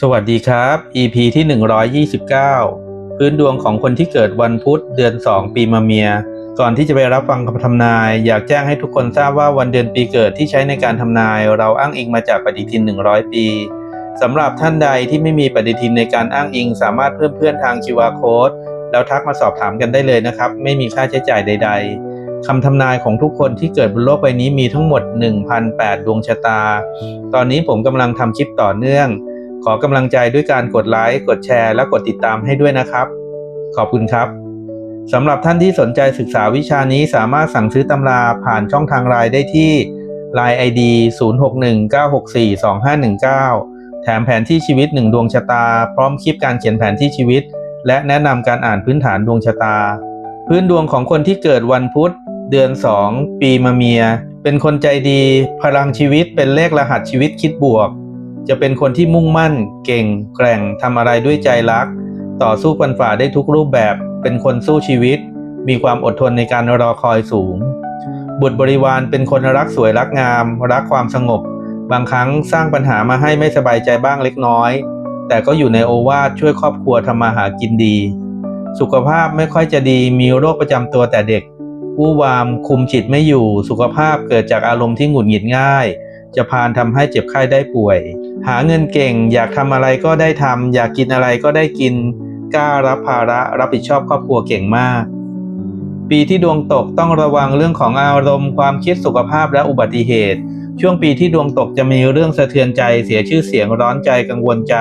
สวัสดีครับ EP ที่ 129 พื้นดวงของคนที่เกิดวันพุธเดือน 2 ปีมะเมีย ก่อนที่จะไปรับฟังคำทำนาย อยากแจ้งให้ทุกคนทราบว่าวันเดือนปีเกิดที่ใช้ในการทำนาย เราอ้างอิงมาจากปฏิทิน 100 ปีสำหรับท่านใดที่ไม่มีปฏิทินในการอ้างอิง สามารถเพิ่มเพื่อนทาง QR code แล้วทักมาสอบถามกันได้เลยนะครับ ไม่มีค่าใช้จ่ายใด ๆคำทำนายของทุกคนที่เกิดบนโลกใบนี้มีทั้งหมด 1,008 ดวงชะตา ตอนนี้ผมกำลังทำคลิปต่อเนื่อง ขอกำลังใจด้วยการกดไลค์ กดแชร์ และกดติดตามให้ด้วยนะครับ ขอบคุณครับสำหรับท่านที่สนใจศึกษาวิชานี้สามารถสั่งซื้อตำราผ่านช่องทางไลน์ได้ที่ Line ID 0619642519 แถมแผนที่ชีวิต 1 ดวงชะตา พร้อมคลิปการเขียนแผนที่ชีวิต และแนะนำการอ่านพื้นฐานดวงชะตา พื้นดวงของคนที่เกิดวันพุธ เดือน 2 ปีมะเมีย เป็นคนใจดี พลังชีวิตเป็นเลขรหัสชีวิตคิดบวก จะเป็นคนที่มุ่งมั่น เก่ง แกร่งทำอะไรด้วยใจรัก ต่อสู้ปันฝ่าได้ทุกรูปแบบ เป็นคนสู้ชีวิต มีความอดทนในการรอคอยสูง บุตรบริวารเป็นคนรักสวยรักงาม รักความสงบ บางครั้งสร้างปัญหามาให้ไม่สบายใจบ้างเล็กน้อย แต่ก็อยู่ในโอวาทช่วยครอบครัวทำมาหากินดี สุขภาพไม่ค่อยจะดีมีโรคประจำตัวแต่เด็กวู่วามคุมจิตไม่อยู่สุขภาพเกิดจากอารมณ์ที่หงุดหงิดง่าย จะพานทำให้เจ็บไข้ได้ป่วย หาเงินเก่ง อยากทำอะไรก็ได้ทำอยากกินอะไรก็ได้กิน กล้ารับภาระรับผิดชอบครอบครัวเก่งมาก ปีที่ดวงตกต้องระวังเรื่องของอารมณ์ความคิดสุขภาพและอุบัติเหตุ ช่วงปีที่ดวงตกจะมีเรื่องสะเทือนใจ เสียชื่อเสียงร้อนใจกังวลใจ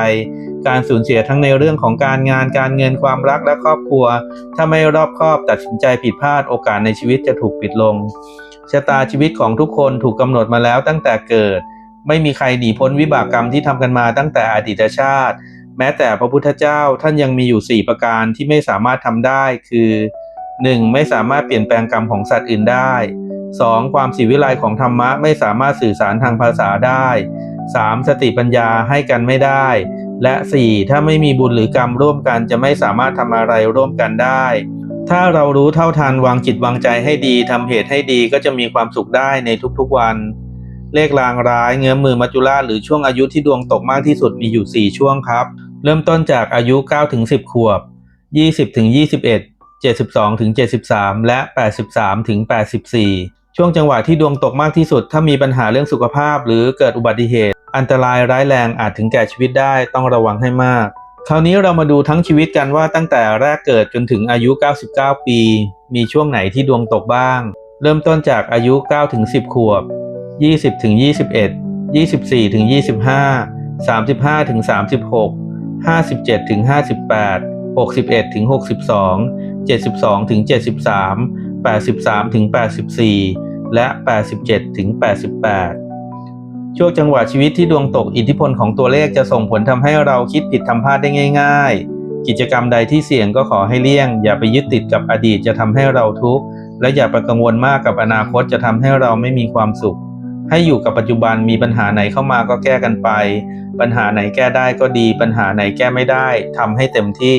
การสูญเสียทั้งในเรื่องของการงานการเงินความรักและครอบครัว ถ้าไม่รอบคอบตัดสินใจผิดพลาดโอกาสในชีวิตจะถูกปิดลง ชะตาชีวิตของทุกคนถูกกำหนดมาแล้วตั้งแต่เกิด ไม่มีใครหนีพ้นวิบากกรรมที่ทำกันมาตั้งแต่อดีตชาติ แม้แต่พระพุทธเจ้าท่านยังมีอยู่ 4 ประการที่ไม่สามารถทำได้คือ 1. ไม่สามารถเปลี่ยนแปลงกรรมของสัตว์อื่นได้ 2. ความสีวิไลของธรรมะไม่สามารถสื่อสารทางภาษาได้ 3. สติปัญญาให้กันไม่ได้ และ 4. ถ้าไม่มีบุญหรือกรรมร่วมกันจะไม่สามารถทำอะไรร่วมกันได้ ถ้าเรารู้เท่าทันวางจิตวางใจให้ดีทำเหตุให้ดีก็จะมีความสุขได้ในทุกๆวัน เลขรางร้ายเงื้อมือมัจจุราชหรือช่วงอายุที่ดวงตกมากที่สุดมีอยู่ 4 ช่วงครับ เริ่มต้นจากอายุ 9 ถึง 10 ขวบ 20 ถึง 21 72 ถึง 73 และ 83 ถึง 84 ช่วงจังหวะที่ดวงตกมากที่สุด ถ้ามีปัญหาเรื่องสุขภาพหรือเกิดอุบัติเหตุ อันตรายร้ายแรงอาจถึงแก่ชีวิตได้ต้องระวังให้มาก คราวนี้เรามาดูทั้งชีวิตกันว่าตั้งแต่แรกเกิดจนถึงอายุ 99 ปี มีช่วงไหนที่ดวงตกบ้าง เริ่มต้นจากอายุ 9 ถึง 10 ขวบ 20 ถึง 21 24 ถึง 25 35 ถึง 36 57 ถึง 58 61 ถึง 62 72 ถึง 73 83 ถึง 84 และ 87 ถึง 88 ช่วงจังหวะชีวิตที่ดวงตกอิทธิพลของตัวเลขจะส่งผลทำให้เราคิดผิดทำพลาดได้ง่าย ๆ กิจกรรมใดที่เสี่ยงก็ขอให้เลี่ยง อย่าไปยึดติดกับอดีตจะทำให้เราทุกข์และอย่าไปกังวลมากกับอนาคตจะทำให้เราไม่มีความสุข ให้อยู่กับปัจจุบันมีปัญหาไหนเข้ามาก็แก้กันไป ปัญหาไหนแก้ได้ก็ดี ปัญหาไหนแก้ไม่ได้ทำให้เต็มที่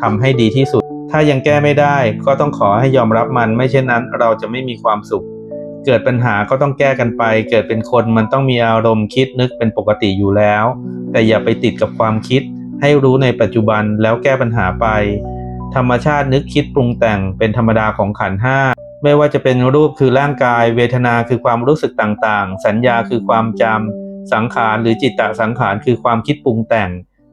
ทำให้ดีที่สุด ถ้ายังแก้ไม่ได้ก็ต้องขอให้ยอมรับมันไม่เช่นนั้นเราจะไม่มีความสุข เกิดปัญหาก็ต้องแก้กันไป เกิดเป็นคนมันต้องมีอารมณ์คิดนึกเป็นปกติอยู่แล้ว แต่อย่าไปติดกับความคิด ให้รู้ในปัจจุบันแล้วแก้ปัญหาไป ธรรมชาตินึกคิดปรุงแต่งเป็นธรรมดาของขันห้าไม่ว่าจะเป็นรูปคือร่างกาย เวทนาคือความรู้สึกต่างๆ สัญญาคือความจำสังขารหรือจิตตสังขารคือความคิดปรุงแต่ง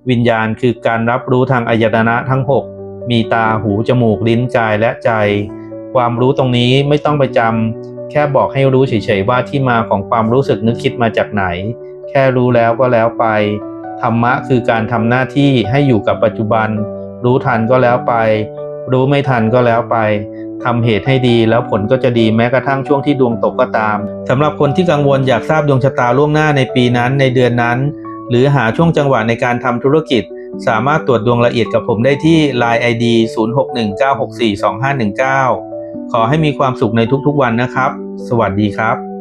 วิญญาณคือการรับรู้ทางอายตนะทั้ง 6 มีตาหูจมูกลิ้นกายและใจ ความรู้ตรงนี้ไม่ต้องไปจำ แค่บอกให้รู้เฉยๆว่าที่มาของความรู้สึกนึกคิดมาจากไหน แค่รู้แล้วก็แล้วไป ธรรมะคือการทำหน้าที่ให้อยู่กับปัจจุบัน รู้ทันก็แล้วไป รู้ไม่ทันก็แล้วไปทำเหตุให้ดีแล้วผลก็จะดีแม้กระทั่งช่วงที่ดวงตกก็ตามสำหรับคนที่กังวลอยากทราบดวงชะตาล่วงหน้าในปีนั้นในเดือนนั้น หรือหาช่วงจังหวะในการทำธุรกิจ สามารถตรวจดวงละเอียดกับผมได้ที่ Line ID 0619642519 ขอให้มีความสุขในทุกๆวันนะครับ สวัสดีครับ